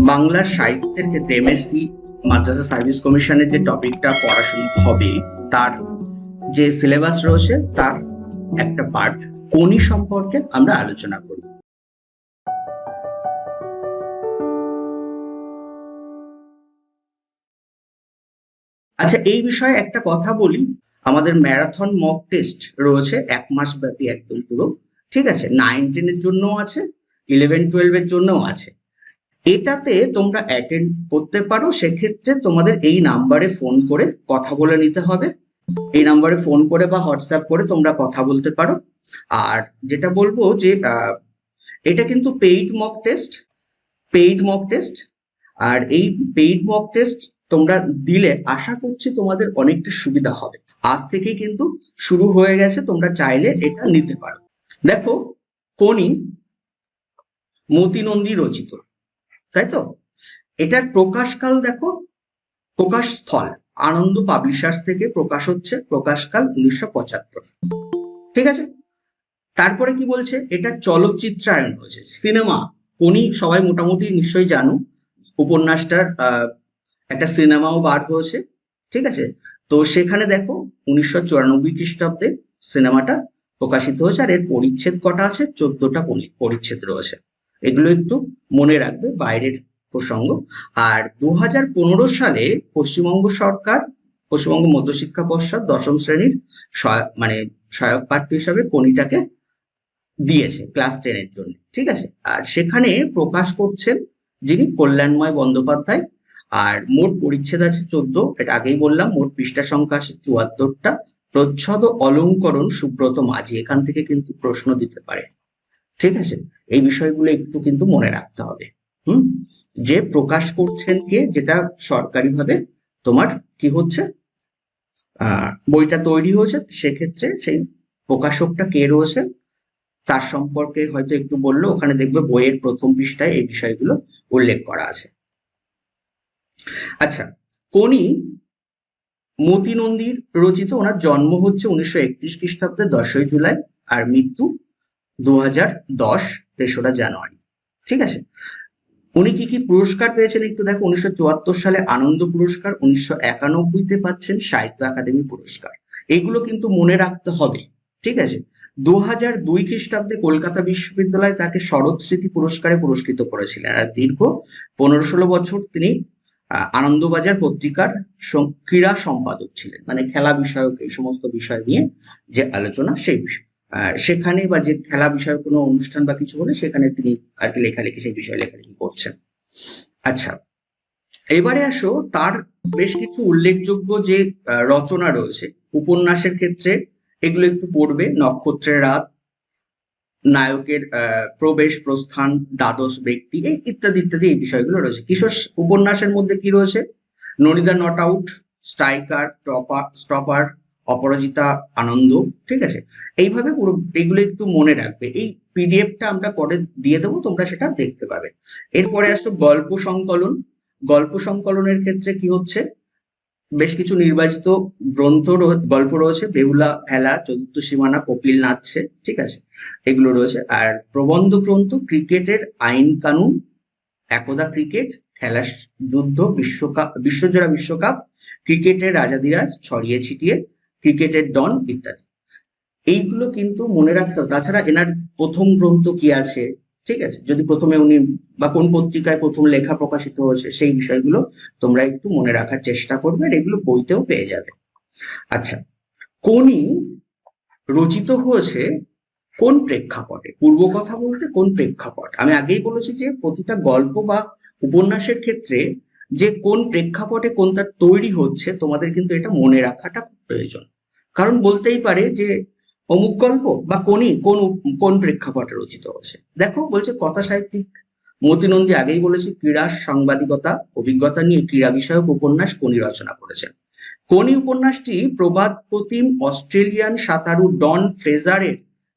বাংলা সাহিত্যের ক্ষেত্রে এমএসসি মাদ্রাসা সার্ভিস কমিশনের যে টপিকটা পড়াশোনা হবে, তার যে সিলেবাস রয়েছে, তার একটা পার্ট কোনি সম্পর্কে আমরা আলোচনা করব। আচ্ছা এই বিষয়ে একটা কথা বলি। আমাদের ম্যারাথন মক টেস্ট রয়েছে, এক মাস ব্যাপী একদম পুরো। ঠিক আছে? নাইন টেনের জন্যও আছে ইলেভেন টুয়েলভের জন্যও আছে। এটাতে তোমরা অ্যাটেন্ড করতে পারো, সেক্ষেত্রে তোমাদের এই নাম্বারে ফোন করে কথা বলে নিতে হবে। এই নাম্বারে ফোন করে বা হোয়াটসঅ্যাপ করে তোমরা কথা বলতে পারো। আর যেটা বলব যে এটা কিন্তু paid mock test paid mock test আর এই পেইড মক টেস্ট তোমরা দিলে আশা করছি তোমাদের অনেকটা সুবিধা হবে। আজ থেকেই কিন্তু শুরু হয়ে গেছে, তোমরা চাইলে এটা নিতে পারো। দেখো কোনি মতিনন্দী রচিত। তাই তো এটার প্রকাশকাল দেখো প্রকাশ স্থল আনন্দ পাবলিশার্স থেকে প্রকাশ হচ্ছে প্রকাশকাল উনিশশো পঁচাত্তর। ঠিক আছে? তারপরে কি বলছে? এটা চলচ্চিত্রায়ন হয়েছে, সিনেমা। কোনি সবাই মোটামুটি নিশ্চয়ই জানো, উপন্যাসটার একটা সিনেমাও বার হয়েছে, ঠিক আছে? তো সেখানে দেখো, উনিশশো চুরানব্বই খ্রিস্টাব্দে সিনেমাটা প্রকাশিত হয়েছে, আর এর পরিচ্ছেদ কটা আছে? চোদ্দটা পরিচ্ছেদ রয়েছে। এগুলো একটু মনে রাখবে বাইরের প্রসঙ্গ। আর দু হাজার পনেরো সালে পশ্চিমবঙ্গ সরকার, পশ্চিমবঙ্গ মধ্যশিক্ষা পর্ষদ দশম শ্রেণির মানে সহায়ক পাঠ্য হিসাবে কোনিটাকে দিয়েছে ক্লাস টেনের জন্য, ঠিক আছে? আর সেখানে প্রকাশ করছেন যিনি কল্যাণময় বন্দ্যোপাধ্যায়। আর মোট পরিচ্ছেদ আছে চোদ্দ, এটা আগেই বললাম, মোট পৃষ্ঠা সংখ্যা আছে চুয়াত্তরটা। প্রচ্ছদ অলঙ্করণ সুব্রত মাঝি, এখান থেকে কিন্তু প্রশ্ন দিতে পারে। ঠিক আছে? এই বিষয়গুলো একটু কিন্তু মনে রাখতে হবে। হুম? যে প্রকাশ করছেন কে, যেটা সরকারিভাবে তোমার কি হচ্ছে? বইটা তৈরি হয়েছে, সেক্ষেত্রে সেই প্রকাশকটা কে রয়েছে? তার সম্পর্কে হয়তো একটু বলল, ওখানে দেখবে বইয়ের প্রথম পৃষ্ঠায় এই বিষয়গুলো উল্লেখ করা আছে। আচ্ছা কোনি মতি নন্দীর রচিত, ওনার জন্ম হচ্ছে উনিশশো একত্রিশ খ্রিস্টাব্দে দশই জুলাই, আর মৃত্যু দু হাজার জানুয়ারি। ঠিক আছে? উনি কি কি পুরস্কার পেয়েছেন একটু দেখো? উনিশশো চুয়াত্তর সালে আনন্দ পুরস্কার, উনিশশো একানব্বইতে পাচ্ছেন সাহিত্য একাডেমি পুরস্কার। এগুলো কিন্তু মনে রাখতে হবে, ঠিক আছে? দু হাজার দুই খ্রিস্টাব্দে কলকাতা বিশ্ববিদ্যালয় তাকে শরৎ স্মৃতি পুরস্কারে পুরস্কৃত করেছিলেন। আর দীর্ঘ পনেরো ষোলো বছর তিনি আনন্দবাজার পত্রিকার ক্রীড়া সম্পাদক ছিলেন। মানে খেলা বিষয়ক এই সমস্ত বিষয় নিয়ে যে আলোচনা সেই বিষয়। সেখানে বা যে খেলা বিষয়ক কোনো অনুষ্ঠান বা কিছু হলে সেখানে তিনি আর কি লেখালেখি, সেই বিষয়ে লেখালেখি করছেন। আচ্ছা এবারে আসো, তার বেশ কিছু উল্লেখযোগ্য যে রচনা রয়েছে। উপন্যাসের ক্ষেত্রে এগুলো একটু পড়বে। নক্ষত্রের রাত, নায়কের প্রবেশ প্রস্থান, দ্বাদশ ব্যক্তি, এই ইত্যাদি ইত্যাদি এই বিষয়গুলো রয়েছে। কিশোর উপন্যাসের মধ্যে কি রয়েছে? Nonida not out, striker, topper, stopper Aparajita, Ananda, ঠিক আছে? এইভাবে পুরো এগুলো একটু মনে রাখবে। এই পিডিএফটা আমরা পরে দিয়ে দেবো, তোমরা সেটা দেখতে পাবে। এরপরে আসো গল্প সংকলন। গল্প সংকলনের ক্ষেত্রে কি হচ্ছে? বেশ কিছু নির্বাচিত গ্রন্থ গল্প রয়েছে। বেহুলা, ভেলা, চতুর্থ সীমানা, কপিল নাচছে, ঠিক আছে? এগুলো রয়েছে। আর প্রবন্ধ গ্রন্থ, ক্রিকেটের আইন কানুন, একদা ক্রিকেট খেলা যুদ্ধ বিশ্বকাপ বিশ্বজোড়া বিশ্বকাপ, ক্রিকেটের রাজাদিরাজ ছড়িয়ে ছিটিয়ে ক্রিকেটের ডন ইত্যাদি। এইগুলো কিন্তু মনে রাখতে হবে। তাছাড়া এনার প্রথম গ্রন্থ কি আছে? ঠিক আছে? যদি প্রথমে উনি বা কোন পত্রিকায় প্রথম লেখা প্রকাশিত হয়েছে, সেই বিষয়গুলো তোমরা একটু মনে রাখার চেষ্টা করবে এগুলো বইতেও পেয়ে যাবে। আচ্ছা কোনি রচিত হয়েছে কোন প্রেক্ষাপটে? পূর্ব কথা বলতে কোন প্রেক্ষাপট? আমি আগেই বলেছি যে প্রতিটা গল্প বা উপন্যাসের ক্ষেত্রে যে কোন প্রেক্ষাপটে কোনটা তৈরি হচ্ছে, তোমাদের কিন্তু এটা মনে রাখাটা প্রয়োজন। কারণ বলতেই পারে যে অমুক গল্প বা কোনি কোন কোন প্রেক্ষাপটে রচিত হয়েছে। দেখো, বলছে কথা সাহিত্যিক মতিনন্দী আগেই বলেছি, ক্রীড়া, সাংবাদিকতা, অভিজ্ঞতা নিয়ে ক্রীড়া বিষয়ক উপন্যাস কোনি রচনা করেছেন কোনি উপন্যাসটি প্রবাদ, প্রতিম, অস্ট্রেলিয়ান সাঁতারু ডন ফ্রেজারের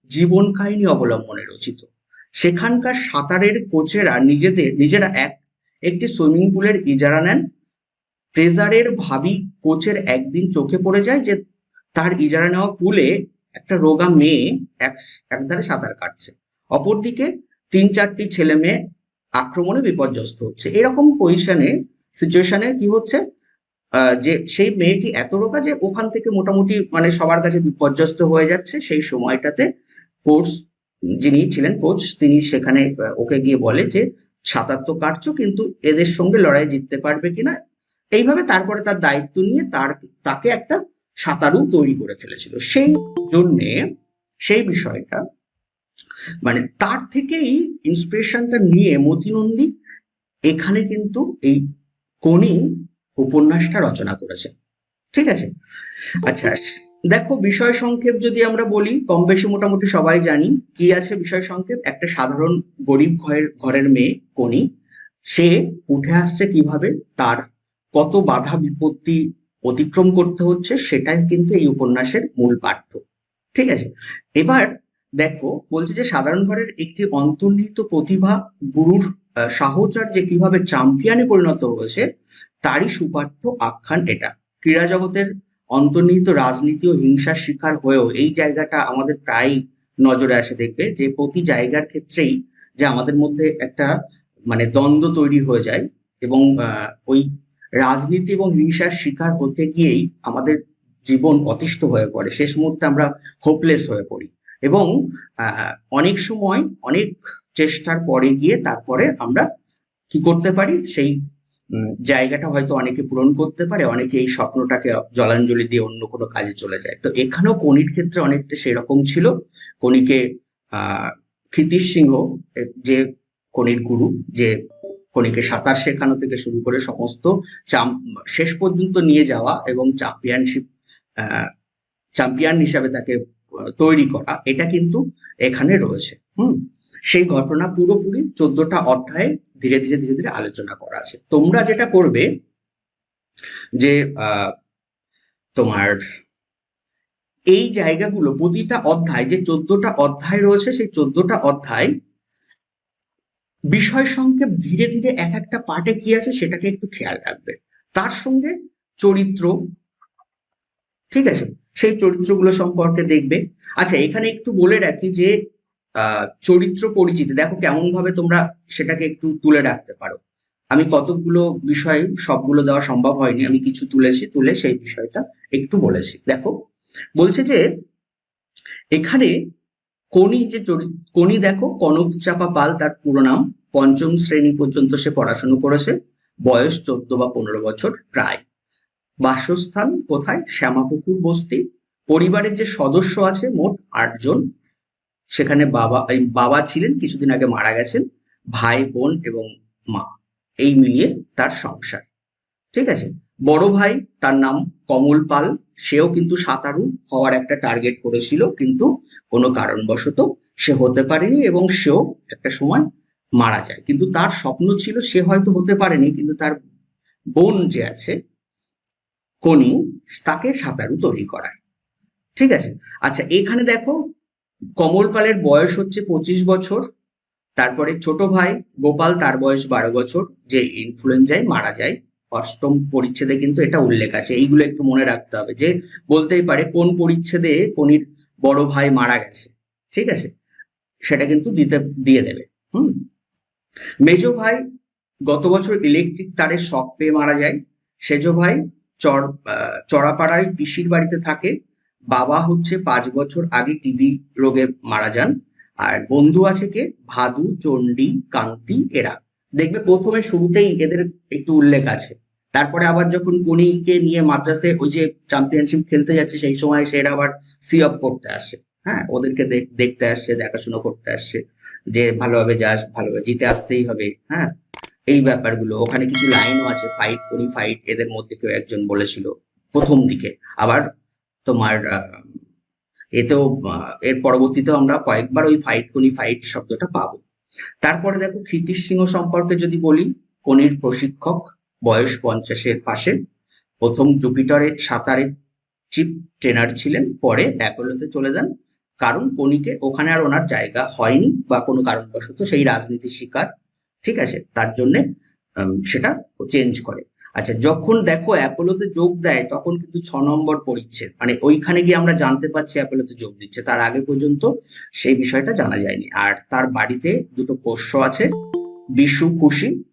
জীবন কাহিনী অবলম্বনে রচিত। সেখানকার সাঁতারের কোচেরা নিজেদের, নিজেরা এক, একটি সুইমিং পুলের ইজারা নেন। ফ্রেজারের ভাবি কোচের একদিন চোখে পড়ে যায় যে তার ইজারা নেওয়া পুলে একটা রোগা মেয়ে এক একধারে সাঁতার কাটছে। অপরদিকে তিন চারটি ছেলে মেয়ে আক্রমণে বিপর্যস্ত হচ্ছে। এরকম পজিশনে সিচুয়েশনে কি হচ্ছে? যে সেই মেয়েটি এত রোগা যে ওখান থেকে মোটামুটি মানে সবার কাছে বিপর্যস্ত হয়ে যাচ্ছে। সেই সময়টাতে কোচ, যিনি ছিলেন কোচ, তিনি সেখানে ওকে গিয়ে বলে যে, সাঁতার তো কাটছো, কিন্তু এদের সঙ্গে লড়াই জিততে পারবে কিনা? এইভাবে তারপরে তার দায়িত্ব নিয়ে তার, তাকে একটা সাঁতারু তৈরি করে ফেলেছিল। সেই জন্যে সেই বিষয়টা মানে তার থেকেই ইন্সপিরেশনটা নিয়ে মতিনন্দী এখানে কিন্তু এই কোনি উপন্যাসটা রচনা করেছে। ঠিক আছে? আচ্ছা দেখো বিষয় সংক্ষেপ যদি আমরা বলি, কম বেশি মোটামুটি সবাই জানি কি আছে বিষয় সংক্ষেপ। একটা সাধারণ গরিব ঘরের ঘরের মেয়ে কোনি সে উঠে আসছে কীভাবে? তার কত বাধা বিপত্তি অতিক্রম করতে হচ্ছে সেটাই কিন্তু এই উপন্যাসের মূল পাঠ্য। ঠিক আছে? এবার দেখো, বলছে যে সাধারণ ঘরের একটি অন্তর্নিহিত প্রতিভা গুরুর সাহচর্যে কীভাবে চ্যাম্পিয়নে পরিণত হয়েছে, তারই সুপাঠ্য আখ্যান এটা। ক্রীড়া জগতের অন্তর্নিহিত রাজনীতি ও হিংসার শিকার হয়েও এই জায়গাটা আমাদের প্রায় নজরে আসে দেখবে যে প্রতি জায়গার ক্ষেত্রেই যে আমাদের মধ্যে একটা মানে দ্বন্দ্ব তৈরি হয়ে যায় এবং ওই রাজনীতি এবং হিংসার শিকার হতে গিয়েই আমাদের জীবন অতিষ্ঠ হয়ে পড়ে। শেষ মুহূর্তে আমরা হোপলেস হয়ে পড়ি। এবং অনেক সময়, অনেক চেষ্টার পরে গিয়ে তারপরে আমরা কি করতে পারি? সেই জায়গাটা হয়তো অনেকে পূরণ করতে পারে, অনেকে এই স্বপ্নটাকে জলাঞ্জলি দিয়ে অন্য কোনো কাজে চলে যায়। তো এখানেও কনির ক্ষেত্রে অনেকটা সেরকম ছিল। কনিকে ক্ষিতিশ সিংহ যে কনির গুরু, যে কনিকে সাঁতার শেখানো থেকে শুরু করে সমস্ত চাম- শেষ পর্যন্ত নিয়ে যাওয়া এবং চ্যাম্পিয়নশিপ চ্যাম্পিয়ন হিসাবে তাকে তৈরি করা, এটা কিন্তু এখানে রয়েছে। হুম? সেই ঘটনা পুরোপুরি চোদ্দটা অধ্যায়ে ধীরে ধীরে ধীরে ধীরে আলোচনা করা আছে। তোমরা যেটা করবে যে তোমার এই জায়গাগুলো, প্রতিটা অধ্যায়, যে চোদ্দটা অধ্যায় রয়েছে, সেই চোদ্দটা অধ্যায় বিষয় সংক্ষেপ ধীরে ধীরে এক একটা পার্টে কি আছে সেটাকে একটু খেয়াল রাখবে। তার সঙ্গে চরিত্র, ঠিক আছে? সেই চরিত্রগুলো সম্পর্কে দেখবে। আচ্ছা এখানে একটু বলে রাখি যে চরিত্র পরিচিতি, দেখো কেমন ভাবে তোমরা সেটাকে একটু তুলে রাখতে পারো। আমি কতগুলো বিষয়, সবগুলো দেওয়া সম্ভব হয়নি, আমি কিছু তুলেছি, তুলে সেই বিষয়টা একটু বলেছি। দেখো, বলছে যে, এখানে কোনি যে কোনি দেখো, কনক চাপা পাল তার পুরো নাম। পঞ্চম শ্রেণি পর্যন্ত সে পড়াশুনো করেছে। বয়স চোদ্দ বা পনেরো বছর প্রায়। বাসস্থান কোথায়? শ্যামাপুকুর বস্তি। পরিবারের যে সদস্য আছে মোট আটজন। সেখানে বাবা, এই বাবা ছিলেন, কিছুদিন আগে মারা গেছেন, ভাই, বোন এবং মা। এই মিলিয়ে তার সংসার। ঠিক আছে? বড় ভাই, তার নাম কমল পাল। সেও কিন্তু সাঁতারু হওয়ার একটা টার্গেট করেছিল, কিন্তু কোনো কারণবশত সে হতে পারেনি এবং সেও একটা সময় মারা যায়। কিন্তু তার স্বপ্ন ছিল সে হয়তো হতে পারেনি, কিন্তু তার বোন যে আছে, কনি, তাকে সাঁতারু তৈরি করার ঠিক আছে? আচ্ছা এখানে দেখো, কমল পালের বয়স হচ্ছে পঁচিশ বছর, তারপরে ছোট ভাই গোপাল তার বয়স বারো বছর, যে ইনফ্লুয়েঞ্জায় মারা যায়। অষ্টম পরিচ্ছেদে কিন্তু এটা উল্লেখ আছে। এইগুলো একটু মনে রাখতে হবে যে বলতেই পারে কোন পরিচ্ছেদে কনির বড় ভাই মারা গেছে, ঠিক আছে? সেটা কিন্তু দিতে, দিয়ে দেবে, হুম? মেজ ভাই গত বছর ইলেকট্রিক তারের শখ পেয়ে মারা যায়। সেজ ভাই চর চড়াপাড়ায় পিসির বাড়িতে থাকে। বাবা হচ্ছে পাঁচ বছর আগে টিবি রোগে মারা যান। আর বন্ধু আছে কে? ভাদু, চণ্ডী, কান্তি, এরা। দেখবে প্রথমে শুরুতেই এদের একটু উল্লেখ আছে। তারপরে আবার যখন কনিকে নিয়ে মাদ্রাসে ওই যে চ্যাম্পিয়নশিপ খেলতে যাচ্ছে, সেই সময় সে আবার সি অফ করতে আসছে হ্যাঁ ওদেরকে দেখ- দেখতে আসছে দেখাশোনা করতে আসছে যে ভালোভাবে যাস, ভালোভাবে জিতে আসতেই হবে। হ্যাঁ এই ব্যাপারগুলো। ওখানে কিছু লাইনও আছে ফাইট করি ফাইট এদের মধ্যে কেউ একজন বলেছিল প্রথম দিকে। আবার তোমার এতেও এর পরবর্তীতেও আমরা কয়েকবার ওই ফাইট কনি ফাইট শব্দটা পাবো। তারপরে দেখো ক্ষিতিশ সিংহ সম্পর্কে যদি বলি, কনির প্রশিক্ষক, বয়স পঞ্চাশের পাশে। প্রথম জুপিটারে সাঁতারে চিপ ট্রেনার ছিলেন, পরে অ্যাপোলোতে চলে যান। কারণ কনিকে ওখানে আর ওনার জায়গা হয়নি বা কোনো কারণবশত সেই রাজনীতির শিকার, ঠিক আছে? তার জন্যে সেটা চেঞ্জ করে। আচ্ছা যখন দেখো অ্যাপোলোতে যোগ দেয়, তখন কিন্তু ছ নম্বর পরিচ্ছেদ। মানে ওইখানে গিয়ে আমরা জানতে পারছি অ্যাপোলোতে যোগ দিচ্ছে। তার আগে পর্যন্ত সেই বিষয়টা জানা যায়নি। আর তার বাড়িতে দুটো পোষ্য আছে, বিশু, খুশি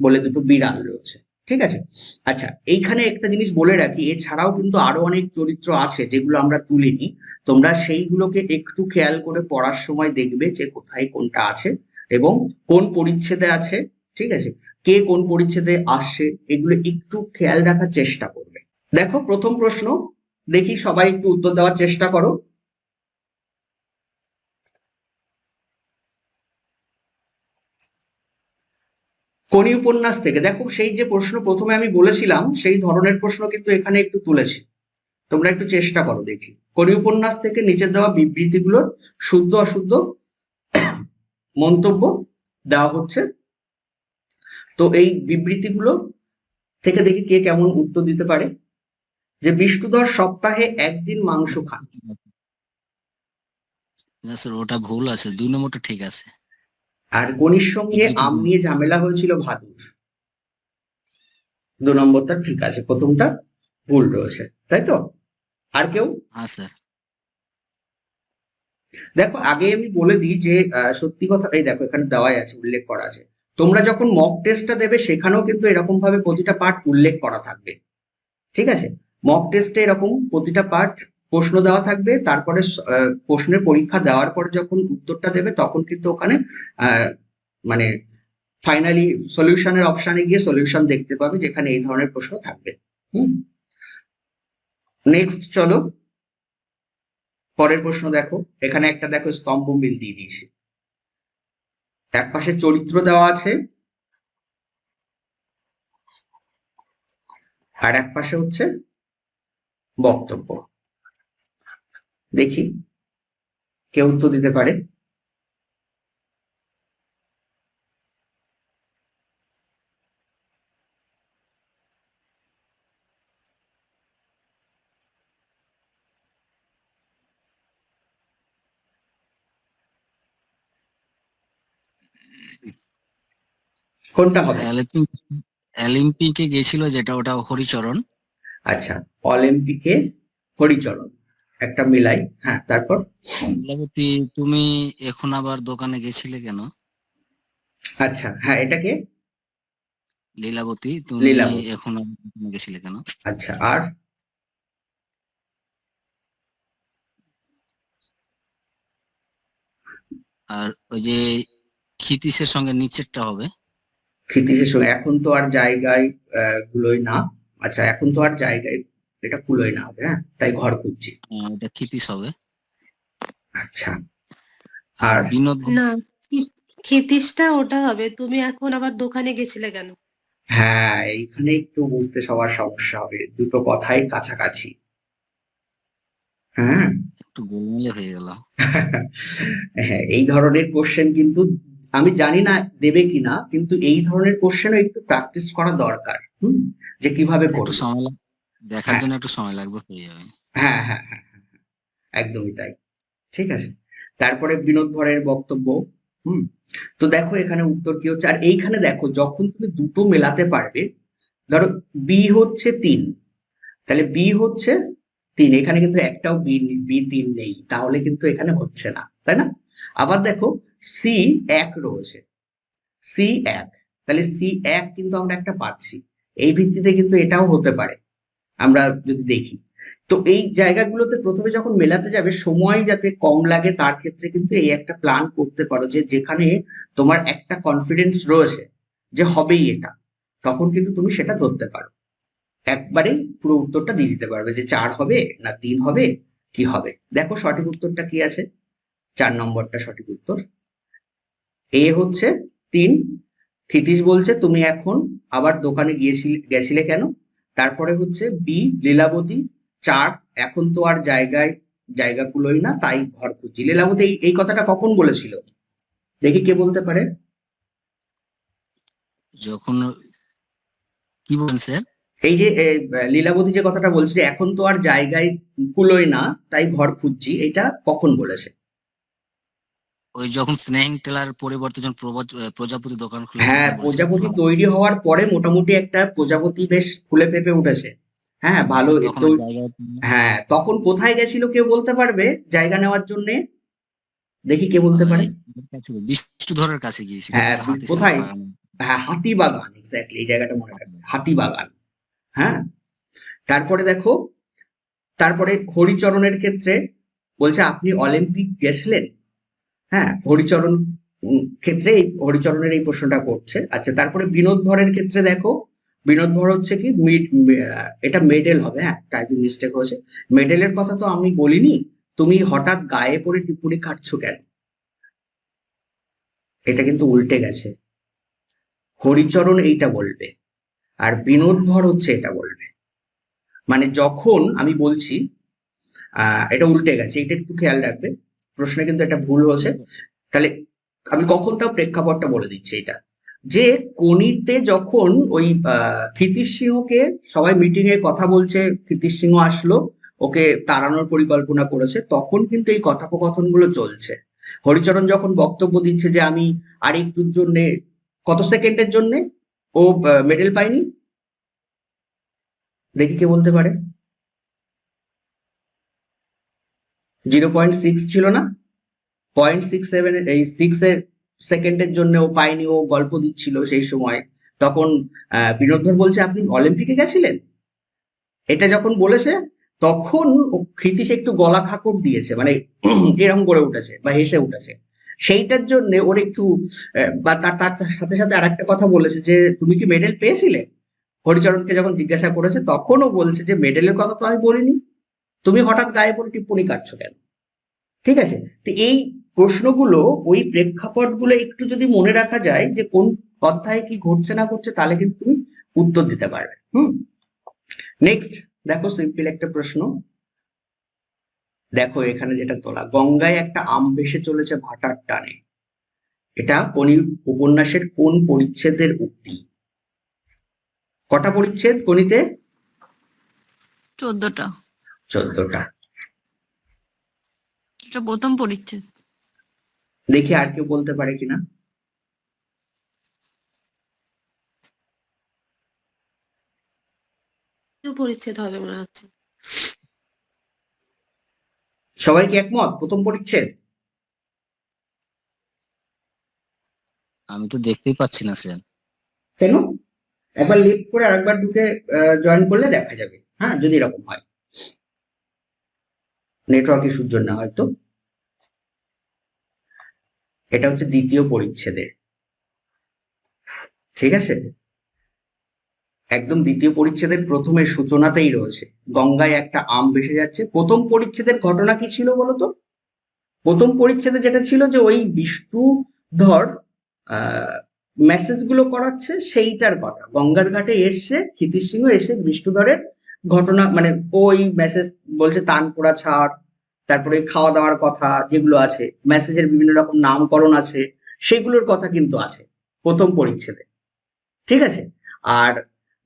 বলে দুটো বিড়াল রয়েছে। ঠিক আছে? আচ্ছা এইখানে একটা জিনিস বলে রাখি, এছাড়াও কিন্তু আরও অনেক চরিত্র আছে যেগুলো আমরা তুলিনি। তোমরা সেইগুলোকে একটু খেয়াল করে পড়ার সময় দেখবে যে কোথায় কোনটা আছে এবং কোন পরিচ্ছেদে আছে। ঠিক আছে? কে কোন পরিচ্ছেদে আসছে, এগুলো একটু খেয়াল রাখার চেষ্টা করবে। দেখো, প্রথম প্রশ্ন, দেখি সবাই একটু উত্তর দেওয়ার চেষ্টা করো। কোনি উপন্যাস থেকে, দেখো সেই যে প্রশ্ন প্রথমে আমি বলেছিলাম, সেই ধরনের প্রশ্ন কিন্তু এখানে একটু তুলেছি। তোমরা একটু চেষ্টা করো দেখি। কোনি উপন্যাস থেকে নিচে দেওয়া বিবৃতিগুলোর শুদ্ধ অশুদ্ধ মন্তব্য দেওয়া হচ্ছে। তো এই বিবৃতিগুলো থেকে দেখি কে কেমন উত্তর দিতে পারে? যে বিষ্ণুধর সপ্তাহে একদিন মাংস খান না স্যার ওটা ভুল আছে দুই নম্বরটা ঠিক আছে। আর গণির সঙ্গে আম নিয়ে ঝামেলা হয়েছিল ভাদুর। দু নম্বরটা ঠিক আছে প্রথমটা ভুল রয়েছে তাই তো? আর কেউ? হ্যাঁ স্যার দেখো আগে আমি বলে দিই যে সত্যি কথা এই দেখো এখানে দেওয়াই আছে উল্লেখ করা আছে। তোমরা যখন মক টেস্টটা দেবে, সেখানেও কিন্তু এরকম ভাবে প্রতিটা পার্ট উল্লেখ করা থাকবে। ঠিক আছে? মক টেস্টে এরকম প্রতিটা পার্ট প্রশ্ন দেওয়া থাকবে, তারপরে প্রশ্নের পরীক্ষা দেওয়ার পরে যখন উত্তরটা দেবে, তখন কিন্তু ওখানে মানে ফাইনালি সলিউশনের অপশানে গিয়ে সলিউশন দেখতে পাবে যেখানে এই ধরনের প্রশ্ন থাকবে। হুম? নেক্সট চলো। পরের প্রশ্ন দেখো। এখানে একটা দেখো স্তম্ভ মিল দিয়ে দিয়েছে। এক পাশে চরিত্র দেওয়া আছে। আর এক পাশে হচ্ছে বক্তব্য। দেখি, কেউ উত্তর দিতে পারে। কোনটা হবে? অলিম্পিকে গেছিল যেটা ওটা হরিচরণ। আচ্ছা অলিম্পিকে হরিচরণ। একটা মিলাই হ্যাঁ তারপর? লীলাবতী তুমি এখন আবার দোকানে গেছিলে কেন? আচ্ছা হ্যাঁ এটাকে লীলাবতী তুমি। এখন আবার দোকানে গেছিলে কেন? আচ্ছা আর? আর ওই যে ক্ষিতীশের সঙ্গে নিচেরটা হবে? ক্ষিতীশের সঙ্গে। এখন তো আর জায়গায় আহ, কুলোয় না। আচ্ছা এখন তো আর জায়গায় এটা কুলোয় না হবে হ্যাঁ? তাই ঘর খুঁজছি। আহ, ওটা ক্ষিতীশ হবে। আচ্ছা। আর বিনোদ না ক্ষিতীশটা ওটা হবে। তুমি এখন আবার দোকানে গেছিলে কেন? হ্যাঁ এইখানে একটু বুঝতে সবার সমস্যা হবে। দুটো কথাই কাছাকাছি। হ্যাঁ? একটু গোলমেলে হয়ে গেল হ্যাঁ এই ধরনের কোশ্চেন কিন্তু আমি জানি না দেবে কিনা কিন্তু এই ধরনের কোশ্চেনও একটু প্র্যাকটিস করা দরকার হুম? যে কীভাবে করবে। দেখার হ্যাঁ। জন্য একটু সময় লাগবে হয়ে যাবে। হ্যাঁ হ্যাঁ হ্যাঁ, হ্যাঁ। একদমই তাই ঠিক আছে? তারপরে বিনোদ ভরের বক্তব্য হুম? তো দেখো এখানে উত্তর কি হচ্ছে? আর এইখানে দেখো যখন তুমি দুটো মেলাতে পারবে ধরো বি হচ্ছে তিন তাহলে বি হচ্ছে তিন এখানে কিন্তু একটাও বি বি তিন নেই তাহলে কিন্তু এখানে হচ্ছে না তাই না? আবার দেখো সি এক রয়েছে। সি এক। তাহলে সি এক কিন্তু আমরা একটা পাচ্ছি। এই ভিত্তিতে কিন্তু এটাও হতে পারে। আমরা যদি দেখি। তো এই জায়গাগুলোতে প্রথমে যখন মেলাতে যাবে, সময় যাতে কম লাগে, তার ক্ষেত্রে কিন্তু এই একটা প্ল্যান করতে পারো যে যেখানে তোমার একটা কনফিডেন্স রয়েছে যে হবেই এটা। তখন কিন্তু তুমি সেটা ধরতে পারো। একবারে পুরো উত্তরটা দিয়ে দিতে পারবে যে চার হবে না তিন হবে, কি হবে। দেখো সঠিক উত্তরটা কি আছে? চার নম্বরটা সঠিক উত্তর। এ হচ্ছে তিন। ক্ষিতীশ বলছে তুমি এখন আবার দোকানে গিয়েছিলে গেছিলে কেন? তারপরে হচ্ছে বি লীলাবতী। চার এখন তো আর জায়গায় জায়গা কুলোই না তাই ঘর খুঁজছি। লীলাবতী এই এই কথাটা কখন বলেছিল? দেখি কে বলতে পারে। যখন কি বলেন স্যার? এই যে লীলাবতী যে কথাটা বলছে এখন তো আর জায়গায় কুলোয় না তাই ঘর খুঁজছি এটা কখন বলেছে? ওই যখন স্নেহিং টেলার পরিবর্তে যখন প্রজাপতি দোকান খুলে হ্যাঁ প্রজাপতি তৈরি হওয়ার পরে মোটামুটি একটা প্রজাপতি বেশ ফুলে ফেপে উঠেছে। হ্যাঁ ভালো তো। হ্যাঁ তখন কোথায় গেছিল কেউ বলতে পারবে? জায়গা নেওয়ার জন্য? দেখি কে বলতে পারে। বিষ্ণুধরের কাছে গিয়েছিল হ্যাঁ, কোথায়? হ্যাঁ হাতিবাগান এক্স্যাক্টলি এই জায়গাটা মনে রাখবে। হাতিবাগান হ্যাঁ। তারপরে দেখো তারপরে হরিচরণের ক্ষেত্রে বলছে আপনি অলিম্পিক গেছিলেন? হ্যাঁ হরিচরণ ক্ষেত্রে এই হরিচরণের এই প্রশ্নটা করছে। আচ্ছা তারপরে বিনোদ ভরের ক্ষেত্রে দেখো, বিনোদ ভর হচ্ছে কি মিড এটা মেডেল হবে হ্যাঁ টাইপিং মিস্টেক হয়েছে। মেডেলের কথা তো আমি বলিনি, তুমি হঠাৎ গায়ে পড়ে টিপুনি কাটছো কেন? এটা কিন্তু উল্টে গেছে। হরিচরণ এইটা বলবে, আর বিনোদ ভর হচ্ছে এটা বলবে। মানে যখন আমি বলছি এটা উল্টে গেছে এটা একটু খেয়াল রাখবে। প্রশ্নে কিন্তু একটা ভুল হয়েছে। তাহলে আমি কখন তাও প্রেক্ষাপটটা বলে দিচ্ছি এটা। যে কনিতে যখন ওই ক্ষিতিশ সিংহকে সবাই মিটিং এ কথা বলছে, ক্ষিতিশ সিংহ আসলো, ওকে তাড়ানোর পরিকল্পনা করেছে, তখন কিন্তু এই কথোপকথনগুলো চলছে। হরিচরণ যখন বক্তব্য দিচ্ছে যে আমি আর একটুর জন্য, কত সেকেন্ডের জন্য? ও মেডেল পায়নি? দেখি কে বলতে পারে। জিরো পয়েন্ট সিক্স ছিল না? পয়েন্ট সিক্স সেভেন এই সিক্স এর সেকেন্ডের জন্য ও পায়নি ও গল্প দিচ্ছিল সেই সময়। তখন বিনোদধর বলছে, আপনি অলিম্পিকে গেছিলেন? এটা যখন বলেছে, তখন ও ক্ষিতিশ একটু গলা খাকড় দিয়েছে মানে এরকম করে উঠেছে বা হেসে উঠেছে। সেইটার জন্য ওর একটু বা তার তার সাথে সাথে আর একটা কথা বলেছে যে, তুমি কি মেডেল পেয়েছিলে? হরিচরণকে যখন জিজ্ঞাসা করেছে তখন ও বলছে যে মেডেলের কথা তো আমি বলিনি। তুমি হঠাৎ গায়ে পড়ে টিপ্পনি কাটছো কেন? ঠিক আছে? তো এই প্রশ্নগুলো, ওই প্রেক্ষাপটগুলো একটু যদি মনে রাখা যায় যে কোন অধ্যায়ে কি ঘটছে না ঘটছে, তাহলে কিন্তু তুমি উত্তর দিতে পারবে। হুম? নেক্সট দেখো সিম্পল একটা প্রশ্ন। দেখো এখানে যেটা তোলা, গঙ্গায় একটা আম ভেসে চলেছে ভাটার টানে। এটা কোন উপন্যাসের কোন পরিচ্ছেদের উক্তি? কটা পরিচ্ছেদ? কোনিতে চোদ্দটা। চোদ্দটা। এটা প্রথম পরিচ্ছেদ। দেখি আর কেউ বলতে পারে কিনা। পরিচ্ছেদ হবে মনে হচ্ছে। সবাই কি একমত? প্রথম পরিচ্ছেদ? আমি তো দেখতেই পাচ্ছি না স্যার কেন? একবার লিফট করে আরেকবার ঢুকে জয়েন করলে দেখা যাবে। হ্যাঁ যদি এরকম হয়। নেটওয়ার্ক ইস্যুর জন্য হয়তো। এটা হচ্ছে দ্বিতীয় পরিচ্ছেদে ঠিক আছে? একদম দ্বিতীয় পরিচ্ছেদের প্রথমের সূচনাতেই রয়েছে। গঙ্গায় একটা আম ভেসে যাচ্ছে। প্রথম পরিচ্ছেদের ঘটনা কি ছিল বলতো? প্রথম পরিচ্ছেদে যেটা ছিল যে ওই বিষ্ণুধর আহ মেসেজগুলো করাচ্ছে সেইটার কথা। গঙ্গার ঘাটে এসছে ক্ষিতিশ সিংহ এসে বিষ্ণুধরের ঘটনা মানে ওই মেসেজ বলছে তান পোড়া ছাড়, তারপরে খাওয়া দাওয়ার কথা যেগুলো আছে মেসেজের বিভিন্ন রকম নামকরণ আছে, সেগুলোর কথা কিন্তু আছে, প্রথম পরিচ্ছেদে। ঠিক আছে? আর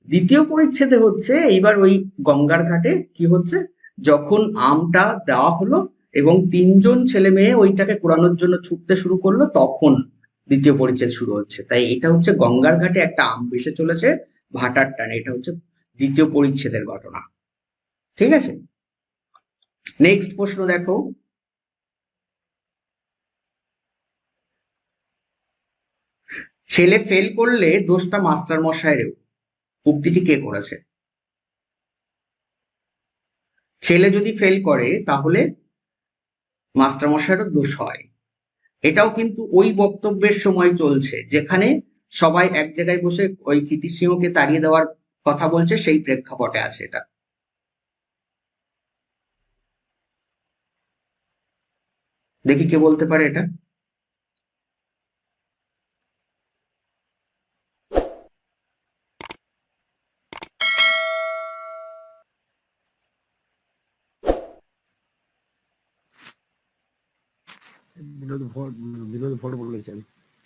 দ্বিতীয় পরিচ্ছেদে হচ্ছে এইবার ওই গঙ্গার ঘাটে কি হচ্ছে? যখন আমটা দেওয়া হলো এবং তিনজন ছেলে মেয়ে ওইটাকে কোরানোর জন্য ছুটতে শুরু করল, তখন দ্বিতীয় পরিচ্ছেদ শুরু হচ্ছে। তাই এটা হচ্ছে গঙ্গার ঘাটে একটা আম ভেসে চলেছে ভাটার টানে, এটা হচ্ছে দ্বিতীয় পরিচ্ছেদের ঘটনা। ঠিক আছে? নেক্সট প্রশ্ন দেখো। ছেলে ফেল করলে দোষটা মাস্টার মশাইয়েরও। উক্তিটি কে করেছে? ছেলে যদি ফেল করে, তাহলে মাস্টার মশাইয়েরও দোষ হয়। এটাও কিন্তু ওই বক্তব্যের সময় চলছে, যেখানে সবাই এক জায়গায় বসে ওই কীর্তি সিংহকে তাড়িয়ে দেওয়ার কথা বলছে সেই প্রেক্ষাপটে আছে এটা। দেখি কে বলতে পারে এটা। বিনোদ ভর বিনোদ ভর বলেছেন।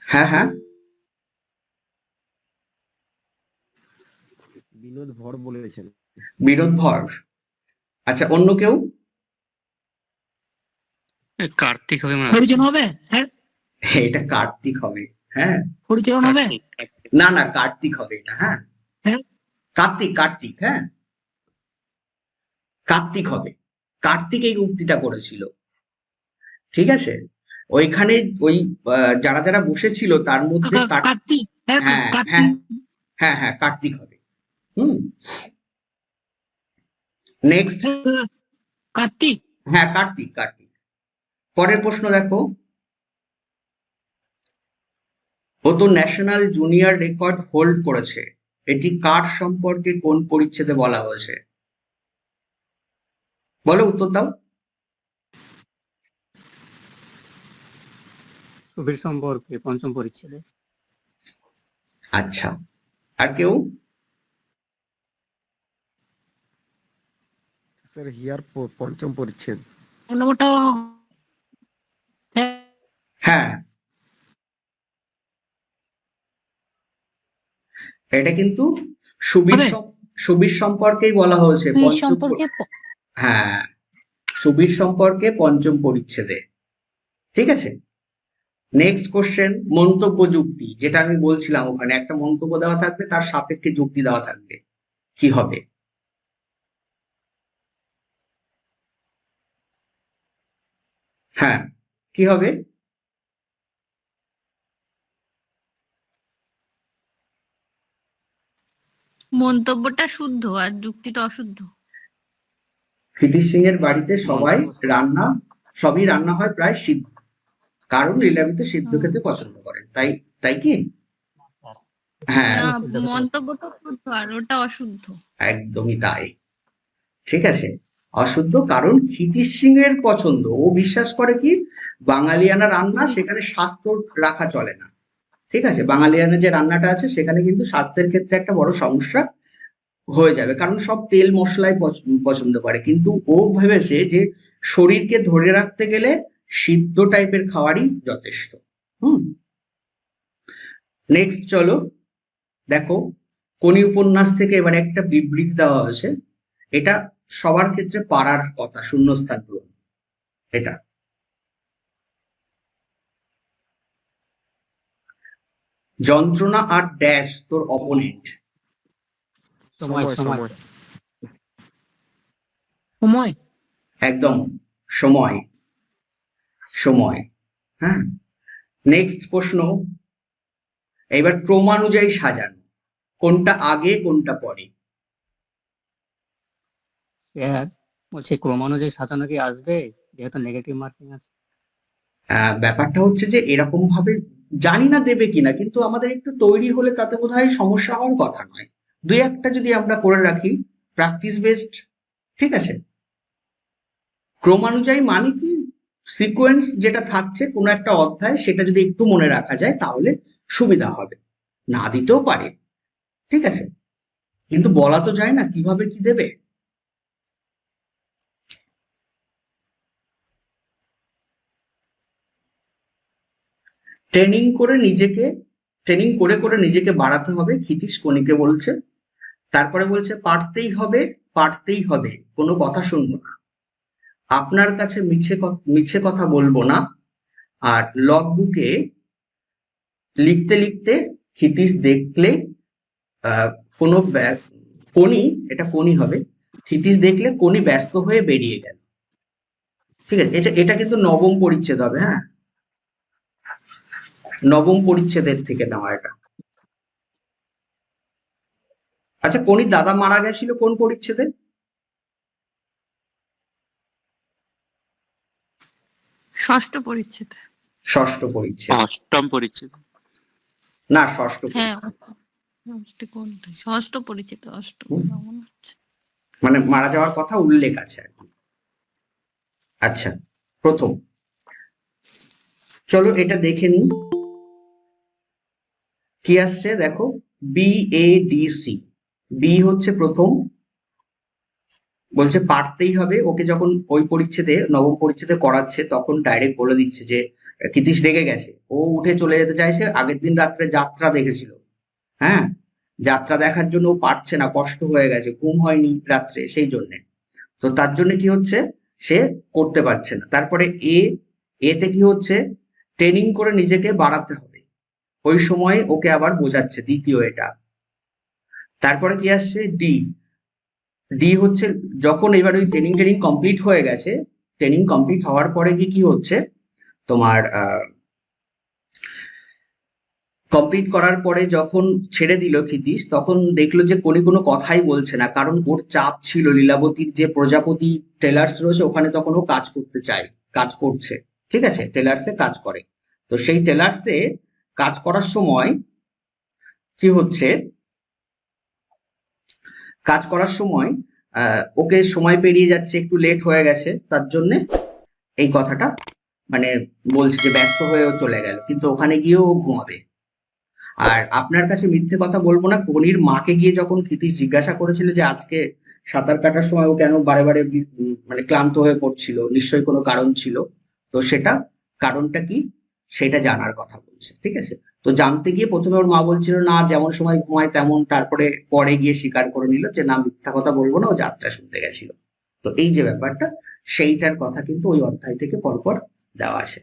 হ্যাঁ হ্যাঁ। বিনোদ ভর বলেছেন। বিনোদ ভর? আচ্ছা অন্য কেউ? কার্তিক হবে হরিজন হবে? হ্যাঁ। এটা কার্তিক হবে হ্যাঁ। হরিচরণ হবে? না না কার্তিক হবে এটা হ্যাঁ। হ্যাঁ? কার্তিক কার্তিক হ্যাঁ। কার্তিক হবে। কার্তিক এই উক্তিটা করেছিল। ঠিক আছে? ওইখানে ওই আহ, যারা যারা বসেছিল তার মধ্যে কার্তিক হ্যাঁ হ্যাঁ, কার্তিক। হ্যাঁ হ্যাঁ কার্তিক হবে। হুম। নেক্সট কার্তিক। হ্যাঁ কার্তিক কার্তিক। পরের প্রশ্ন দেখো। ও তো ন্যাশনাল জুনিয়র রেকর্ড হোল্ড করেছে। এটি কার সম্পর্কে কোন পরিচ্ছেদে বলা হয়েছে? বলো উত্তর দাও। সুবীর সম্পর্কে পঞ্চম পরিচ্ছেদে। আচ্ছা। আর কেউ? স্যার হিয়ার পঞ্চম পরিচ্ছেদ। নম্বরটা হ্যাঁ। এটা কিন্তু সুবীর হবে? সম- সম্পর্কেই বলা হয়েছে পঞ্চম হ্যাঁ সুবীর সম্পর্কে পঞ্চম পরিচ্ছেদে। ঠিক আছে? নেক্সট কোশ্চেন মন্তব্য যুক্তি যেটা আমি বলছিলাম ওখানে একটা মন্তব্য দেওয়া থাকবে তার সাপেক্ষে যুক্তি দেওয়া থাকবে কি হবে? হ্যাঁ। কি হবে? মন্তব্যটা শুদ্ধ আর যুক্তিটা অশুদ্ধ। ক্ষিতিশ সিং এর বাড়িতে সবাই রান্না সবই রান্না হয় প্রায় সিদ্ধ। কারণ লীলাবিত সিদ্ধ খেতে পছন্দ করেন তাই তাই কি? হ্যাঁ। মন্তব্যটা শুদ্ধ আর ওটা অশুদ্ধ। একদমই তাই। ঠিক আছে। অশুদ্ধ কারণ ক্ষিতিশ সিং এর পছন্দ। ও বিশ্বাস করে কি? বাঙালিয়ানা রান্না সেখানে স্বাস্থ্য রাখা চলে না। ঠিক আছে? বাঙালিয়ানা যে রান্নাটা আছে, সেখানে কিন্তু স্বাস্থ্যের ক্ষেত্রে একটা বড় সমস্যা হয়ে যাবে। কারণ সব তেল মশলাই পছ- পছন্দ করে। কিন্তু ও ভেবেছে যে শরীরকে ধরে রাখতে গেলে সিদ্ধ টাইপের খাবারই যথেষ্ট। হুম? নেক্সট চলো। দেখো কোনি উপন্যাস থেকে এবার একটা বিবৃতি দেওয়া হয়েছে। এটা সবার ক্ষেত্রে পারার কথা শূন্যস্থান পূরণ। এটা। যন্ত্রণা আর ড্যাশ তোর অপোনেন্ট সময় সময় সময়। একদম সময়। সময় হ্যাঁ? নেক্সট প্রশ্ন। এবার ক্রমানুযায়ী সাজানো। কোনটা আগে কোনটা পরে? স্যার বলছি ক্রমানুযায়ী সাজানো কি আসবে? যেহেতু নেগেটিভ মার্কিং আছে। ব্যাপারটা হচ্ছে যে এরকম ভাবে জানি না দেবে কিনা, কিন্তু আমাদের একটু তৈরি হলে তাতে বোধ হয় সমস্যা হওয়ার কথা নয়। দুই একটা যদি আমরা করে রাখি প্র্যাকটিস বেসড ঠিক আছে? ক্রমানুযায়ী মানে কি? সিকোয়েন্স যেটা থাকছে কোনো একটা অধ্যায়, সেটা যদি একটু মনে রাখা যায়, তাহলে সুবিধা হবে। না দিতেও পারে, ঠিক আছে? কিন্তু বলা তো যায় না, কীভাবে কি দেবে? ট্রেনিং করে নিজেকে ট্রেনিং করে করে নিজেকে বাড়াতে হবে, ক্ষিতীশ কণিকে বলছে। তারপরে বলছে, পারতেই হবে পারতেই হবে, কোনো কথা শুনব না। আপনার কাছে মিছে মিছে কথা বলব না। আর লগ বুকে লিখতে লিখতে ক্ষিতীশ দেখলে কোনো কোনি এটা কোনি হবে, ক্ষিতীশ দেখলে কোনি ব্যস্ত হয়ে বেরিয়ে গেল। ঠিক আছে এটা কিন্তু নবম পরিচ্ছেদ হবে হ্যাঁ? নবম পরিচ্ছেদের থেকে নেওয়া এটা। আচ্ছা কোনি দাদা মারা গেছিল কোন পরিচ্ছেদে? ষষ্ঠ পরিচ্ছেদ। ষষ্ঠ পরিচ্ছেদ। অষ্টম পরিচ্ছেদ। না ষষ্ঠ হ্যাঁ ষষ্ঠ পরিচ্ছেদ অষ্টম মনে। মানে মারা যাওয়ার কথা উল্লেখ আছে আর কি। আচ্ছা প্রথম। চলো এটা দেখে নিই। কি আসছে দেখো? B A D C B হচ্ছে প্রথম। বলছে পারতেই হবে। ওকে যখন ওই পরিচ্ছেদে, নবম পরিচ্ছেদে করাচ্ছে, তখন ডাইরেক্ট বলে দিচ্ছে যে ক্ষিতীশ রেগে গেছে। ও উঠে চলে যেতে চাইছে। আগের দিন রাত্রে যাত্রা দেখেছিল। হ্যাঁ? যাত্রা দেখার জন্য ও পারছে না, কষ্ট হয়ে গেছে। ঘুম হয়নি রাত্রে সেই জন্যে। তো তার জন্য কি হচ্ছে? সে করতে পারছে না। তারপরে এ এতে কি হচ্ছে? ট্রেনিং করে নিজেকে বাড়াতে হবে। ওই সময়ে ওকে আবার বোঝাচ্ছে দ্বিতীয় এটা। তারপরে কি আসছে? ডি ডি হচ্ছে যখন এবার ওই ট্রেনিং ট্রেনিং কমপ্লিট হয়ে গেছে ট্রেনিং কমপ্লিট হওয়ার পরে কি কি হচ্ছে? তোমার কমপ্লিট করার পরে যখন ছেড়ে দিল ক্ষিতীশ, তখন দেখল যে কোনি, কোনো কথাই বলছে না, কারণ ওর চাপ ছিল। লীলাবতীর যে প্রজাপতি টেলার্স রয়েছে, ওখানে তখন ও কাজ করতে চায়, কাজ করছে। ঠিক আছে? টেলার্সে কাজ করে। তো সেই টেলার্সে কাজ করার সময় কি হচ্ছে? কাজ করার সময় ওকে সময় পেরিয়ে যাচ্ছে, একটু লেট হয়ে গেছে, তার জন্যে এই কথাটা মানে বলছে যে ব্যস্ত হয়েও চলে গেল, কিন্তু ওখানে গিয়েও ও ঘুমাবে। আর আপনার কাছে মিথ্যে কথা বলব না, কনির মাকে গিয়ে যখন ক্ষিতীশ জিজ্ঞাসা করেছিল যে আজকে সাঁতার কাটার সময় ও কেন বারে বারে মানে ক্লান্ত হয়ে পড়ছিল, নিশ্চয়ই কোনো কারণ ছিল, তো সেটা কারণটা কি? সেটা জানার কথা বলছে, ঠিক আছে? তো জানতে গিয়ে প্রথমে ওর মা বলছিল, না, যেমন সময় ঘুমায় তেমন তারপরে পরে গিয়ে স্বীকার করে নিল যে, না, মিথ্যা কথা বলব না, ও যাত্রা শুনতে গেছিল। তো এই যে ব্যাপারটা, সেইটার কথা কিন্তু ওই অধ্যায় থেকে পরপর দেওয়া আছে।